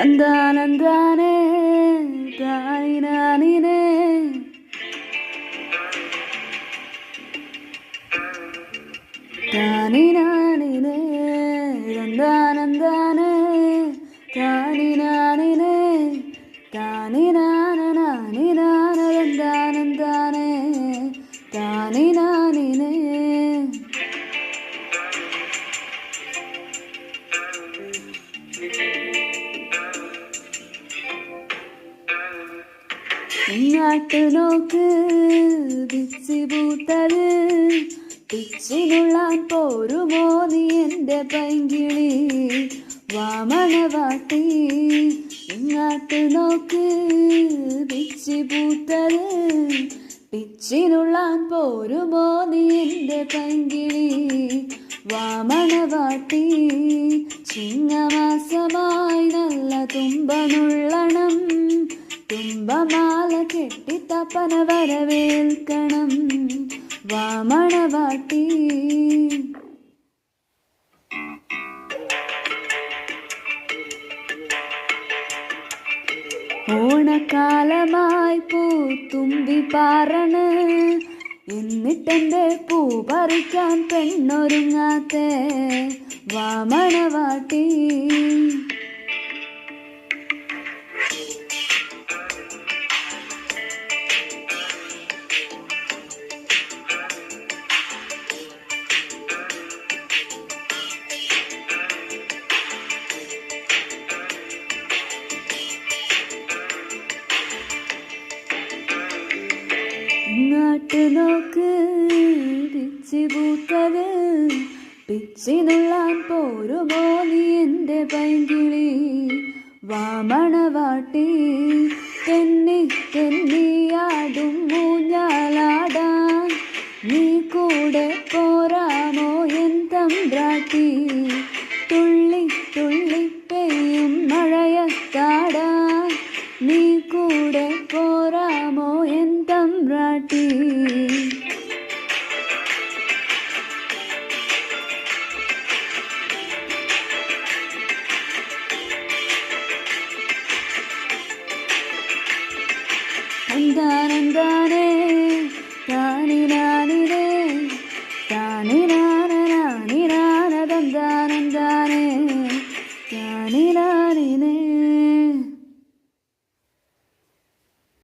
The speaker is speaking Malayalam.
தந்தானந்தானே தாய் நானினே தானி நானினே தந்தானந்தானே தானி நானினே தானி நான நானி நான தந்தானந்தானே தானி நான் ഇങ്ങാട്ട് നോക്ക് പിച്ചി പൂത്തത്. പിച്ചിനുള്ളാൻ പോരുമോ നീ എന്റെ പൈങ്കിളി? വാമണവാട്ടി ഇങ്ങാട്ട് നോക്ക് പിച്ചി പൂത്തത്. പിച്ചിനുള്ളാൻ പോരുമോ നീ എന്റെ പൈങ്കിളി? വാമണവാട്ടി ചിങ്ങമാസമായി നല്ല തുമ്പനുള്ളണം തുമ്പമാല കെട്ടി തപ്പന വരവേൽക്കണം. വാമണവാട്ടി ഓണക്കാലമായി പൂത്തുമ്പി പാറണ്. എന്നിട്ടെന്റെ പൂ പറിക്കാൻ പെണ്ണൊരുങ്ങാത്ത. വാമണവാട്ടി ഇങ്ങോട്ട് നോക്ക് പിച്ചി പൂത്തത്. പിച്ചിനുള്ളാൻ പോരുമോ നീ എന്റെ പൈങ്കിളി? വാമണവാട്ടി തെന്നി തെന്നിയാടും മൂഞ്ഞാലാടാൻ നീ കൂടെ പോരാമോ എൻ തമ്പ്രാട്ടി? തുള്ളി തുള്ളി பாட்டு அந்தானந்தானே தானினா